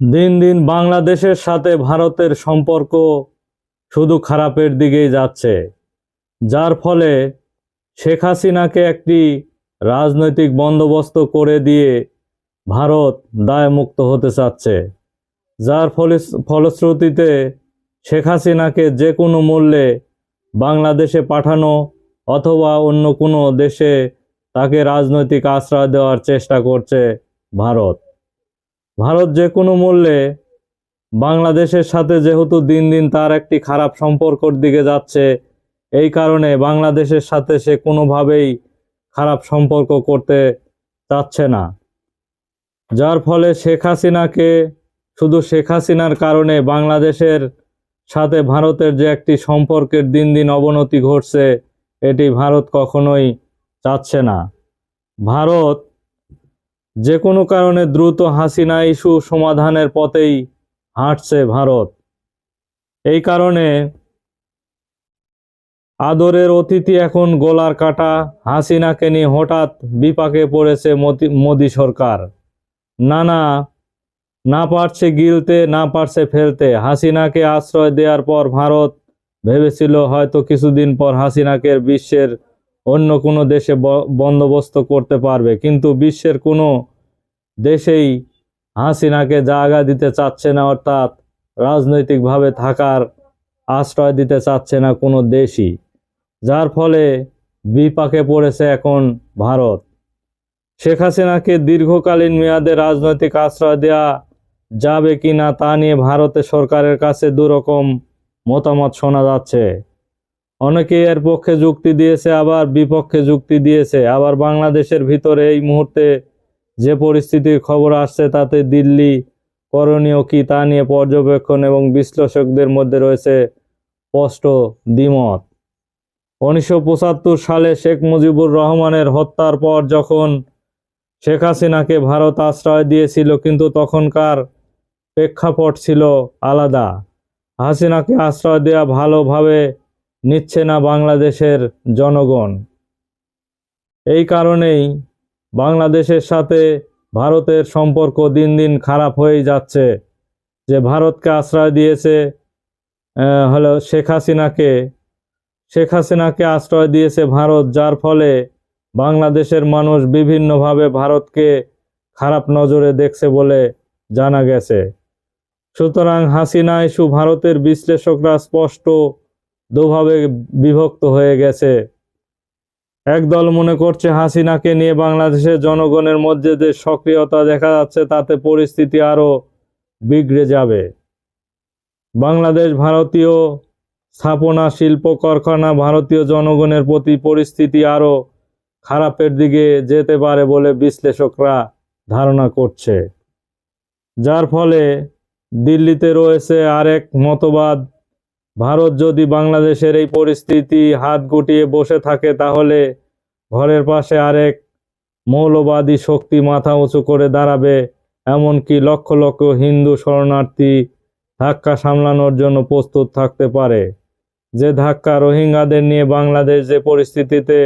দিন দিন বাংলাদেশের সাথে ভারতের সম্পর্ক শুধু খারাপের দিকেই যাচ্ছে, যার ফলে শেখ হাসিনাকে একটি রাজনৈতিক বন্দোবস্ত করে দিয়ে ভারত দায়মুক্ত হতে চাচ্ছে, যার ফলে ফলশ্রুতিতে শেখ হাসিনাকে যে কোনো মূল্যে বাংলাদেশে পাঠানো অথবা অন্য কোনো দেশে তাকে রাজনৈতিক আশ্রয় দেওয়ার চেষ্টা করছে ভারত। ভারত যে কোনো মূল্যে বাংলাদেশের সাথে যেহেতু দিন দিন তার একটি খারাপ সম্পর্কর দিকে যাচ্ছে, এই কারণে বাংলাদেশের সাথে সে কোনোভাবেই খারাপ সম্পর্ক করতে চাচ্ছে না। যার ফলে শেখ হাসিনাকে, শুধু শেখ হাসিনার কারণে বাংলাদেশের সাথে ভারতের যে একটি সম্পর্কের দিন দিন অবনতি ঘটছে, এটি ভারত কখনোই চাচ্ছে না। ভারত যে কোনো কারণে দ্রুত হাসিনা ইস্যু সমাধানের পথেই হাঁটছে ভারত। এই কারণে আদরের অতিথি এখন গোলার কাটা, হাসিনাকে নিয়ে হঠাৎ বিপাকে পড়েছে মোদি সরকার। না না না পারছে গিলতে, না পারছে ফেলতে, হাসিনাকে আশ্রয় দেওয়ার পর ভারত ভেবেছিল হয়তো কিছুদিন পর হাসিনাকে বিশ্বের অন্য কোনো দেশে বন্দোবস্ত করতে পারবে। কিন্তু বিশ্বের কোনো দেশেই হাসিনাকে জায়গা দিতে চাচ্ছে না, অর্থাৎ রাজনৈতিকভাবে থাকার আশ্রয় দিতে চাচ্ছে না কোনো দেশই, যার ফলে বিপাকে পড়েছে এখন ভারত। শেখ হাসিনাকে দীর্ঘকালীন মেয়াদে রাজনৈতিক আশ্রয় দেওয়া যাবে কি না তা নিয়ে ভারতের সরকারের কাছে দুরকম মতামত শোনা যাচ্ছে। অনেকে এর পক্ষে যুক্তি দিয়েছে, আবার বিপক্ষে যুক্তি দিয়েছে। আবার বাংলাদেশের ভিতরে এই মুহূর্তে যে পরিস্থিতির খবর আসছে, তাতে দিল্লি করণীয় কি তা নিয়ে পর্যবেক্ষণ এবং বিশ্লেষকদের মধ্যে রয়েছে স্পষ্ট দ্বিমত। উনিশশো পঁচাত্তর সালে শেখ মুজিবুর রহমানের হত্যার পর যখন শেখ হাসিনাকে ভারত আশ্রয় দিয়েছিল, কিন্তু তখনকার প্রেক্ষাপট ছিল আলাদা। হাসিনাকে আশ্রয় দেওয়া ভালোভাবে নিচ্ছে না বাংলাদেশের জনগণ। এই কারণেই বাংলাদেশের সাথে ভারতের সম্পর্ক দিন দিন খারাপ হয়ে যাচ্ছে। যে ভারতকে আশ্রয় দিয়েছে হলো শেখ হাসিনাকে শেখ হাসিনাকে আশ্রয় দিয়েছে ভারত, যার ফলে বাংলাদেশের মানুষ বিভিন্নভাবে ভারতকে খারাপ নজরে দেখছে বলে জানা গেছে। সুতরাং হাসিনা ইস্যু ভারতের বিশ্লেষকরা স্পষ্ট দুভাবে বিভক্ত হয়ে গেছে। একদল মনে করছে হাসিনাকে নিয়ে বাংলাদেশের জনগণের মধ্যে যে সক্রিয়তা দেখা যাচ্ছে, তাতে পরিস্থিতি আরও বিগড়ে যাবে। বাংলাদেশ ভারতীয় স্থাপনা, শিল্প, কারখানা ভারতীয় জনগণের প্রতি পরিস্থিতি আরও খারাপের দিকে যেতে পারে বলে বিশ্লেষকরা ধারণা করছে। যার ফলে দিল্লিতে রয়েছে আরেক মতবাদ ভারত যদি বাংলাদেশের এই পরিস্থিতি হাত গুটিয়ে বসে থাকে, তাহলে ঘরের পাশে আরেক মৌলবাদী শক্তি মাথা উঁচু করে দাঁড়াবে, এমনকি লক্ষ লক্ষ হিন্দু শরণার্থী ধাক্কা সামলানোর জন্য প্রস্তুত থাকতে পারে। যে ধাক্কা রোহিঙ্গাদের নিয়ে বাংলাদেশ যে পরিস্থিতিতে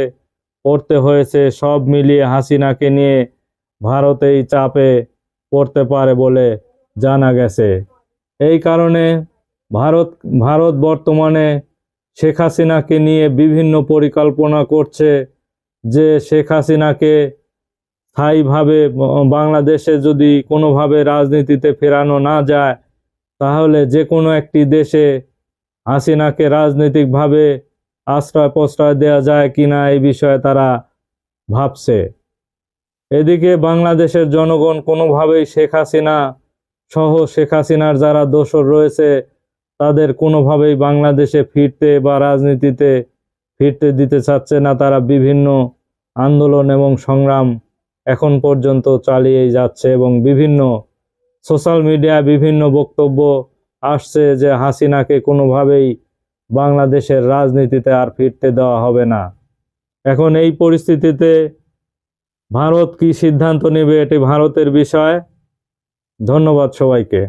পড়তে হয়েছে, সব মিলিয়ে হাসিনাকে নিয়ে ভারতেই চাপে পড়তে পারে বলে জানা গেছে। এই কারণে ভারত ভারত বর্তমানে শেখ হাসিনাকে নিয়ে বিভিন্ন পরিকল্পনা করছে যে শেখ হাসিনাকে স্থায়ীভাবে বাংলাদেশে যদি কোনোভাবে রাজনীতিতে ফেরানো না যায়, তাহলে যে কোনো একটি দেশে হাসিনাকে রাজনৈতিকভাবে আশ্রয় প্রশ্রয় দেওয়া যায় কিনা এই বিষয়ে তারা ভাবছে। এদিকে বাংলাদেশের জনগণ কোনোভাবেই শেখ হাসিনা সহ শেখ হাসিনার যারা দোসর রয়েছে তাদের কোনোভাবেই বাংলাদেশে ফিরতে বা রাজনীতিতে ফিরতে দিতে চাচ্ছে না। তারা বিভিন্ন আন্দোলন এবং সংগ্রাম এখন পর্যন্ত চালিয়েই যাচ্ছে এবং বিভিন্ন সোশ্যাল মিডিয়ায় বিভিন্ন বক্তব্য আসছে যে হাসিনাকে কোনোভাবেই বাংলাদেশের রাজনীতিতে আর ফিরতে দেওয়া হবে না। এখন এই পরিস্থিতিতে ভারত কি সিদ্ধান্ত নেবে এটি ভারতের বিষয়। ধন্যবাদ সবাইকে।